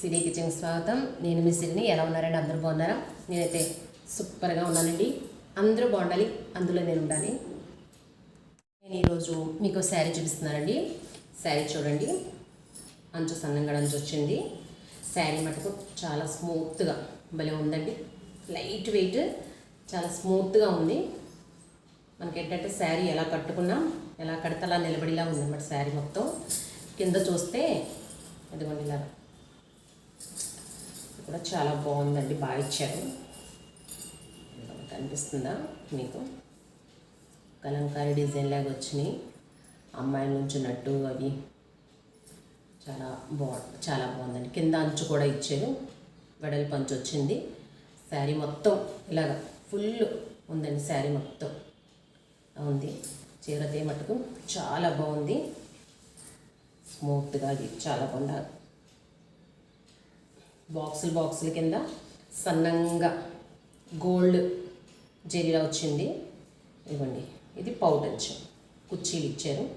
సిరి kitchen స్వాగతం. నేను మీ సిరిని ఎలా ఉన్నారండి? అందరూ బాగున్నారా? నేనైతే సూపర్గా ఉన్నానండి. అందరూ బాగుండాలి. అందులో నేను ఉండాలి. నేను ఈరోజు మీకు శారీ చూపిస్తున్నానండి. శారీ చూడండి. అంచు సన్నంగా అంచు వచ్చింది. శారీ మటుకు చాలా స్మూత్గా భలే ఉందండి. లైట్ వెయిట్ చాలా స్మూత్గా ఉంది. మనకి ఏంటంటే శారీ ఎలా కట్టుకున్నాం ఎలా కడితే అలా నిలబడిలా ఉందన్నమాట శారీ మొత్తం. కింద చూస్తే ఇదిగోండి ఇలా కూడా చాలా బాగుందండి బాగా ఇచ్చారు. కనిపిస్తుందా మీకు? కలంకారీ డిజైన్ లాగా వచ్చినాయి. అమ్మాయిల నుంచినట్టు అవి. చాలా బాగుంది చాలా బాగుందండి. కింద అంచు కూడా ఇచ్చారు. వెడల్పు అంచు వచ్చింది. శారీ మొత్తం ఇలాగ ఫుల్ ఉందండి శారీ మొత్తం. ఉంది చీరతే మటుకు చాలా బాగుంది. స్మూత్గా అది చాలా బాగుంది. బాక్సులు బాక్సుల కింద సన్నంగా గోల్డ్ జెరీలా వచ్చింది. ఇవ్వండి. ఇది పౌటంచు. కుర్చీలు ఇచ్చారు.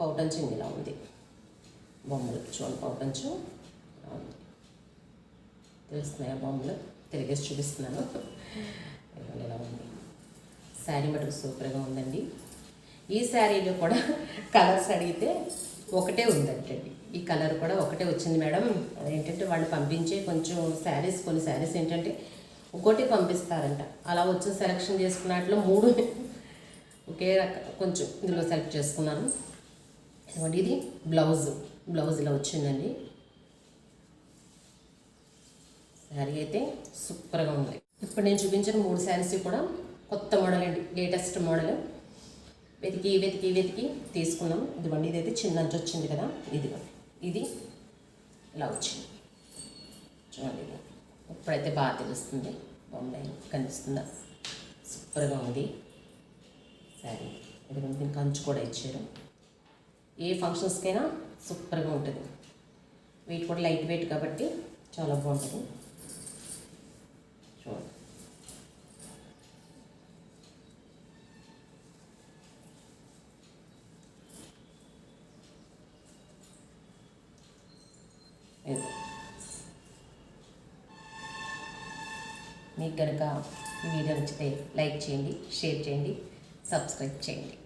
పౌటంచు ఇలా ఉంది. బొమ్మలు. చూడండి పౌటంచు. తెలుస్తున్నాయా బొమ్మలు? తిరిగేసి చూపిస్తున్నాను. ఇవ్వండి ఇలా ఉంది. శారీ మటుకు సూపర్గా ఉందండి. ఈ శారీలో కూడా కలర్స్ అడిగితే ఒకటే ఉందంటండి. ఈ కలర్ కూడా ఒకటే వచ్చింది మేడం. ఏంటంటే వాళ్ళు పంపించే కొంచెం శారీస్ కొన్ని శారీస్ ఏంటంటే ఒకటి పంపిస్తారంట. అలా వచ్చిన సెలెక్షన్ చేసుకున్నట్లు మూడు ఒకే రక కొంచెం ఇందులో సెలెక్ట్ చేసుకున్నాను. ఇదిగోండి ఇది బ్లౌజ్. బ్లౌజ్ ఇలా వచ్చిందండి. శారీ అయితే సూపర్గా ఉంది. ఇప్పుడు నేను చూపించిన మూడు శారీస్ కూడా కొత్త మోడల్ అండి. Latest model. వెతికి వెతికి వెతికి తీసుకున్నాం. ఇదిగోండి ఇదైతే చిన్న అంచు వచ్చింది కదా. ఇదిగోండి ఇది ఇలా వచ్చింది. చూడండి ఇప్పుడైతే బాగా తెలుస్తుంది. బాగుంది కనిపిస్తుందా? సూపర్గా ఉంది. సరే. ఇదిగోండి దీనికి అంచు కూడా ఇచ్చారు. ఏ ఫంక్షన్స్కైనా సూపర్గా ఉంటుంది. వెయిట్ కూడా లైట్ వెయిట్ కాబట్టి చాలా బాగుంటుంది. చూడండి. మీకు కనుక ఈ వీడియో నచ్చితే లైక్ చేయండి షేర్ చేయండి సబ్స్క్రైబ్ చేయండి.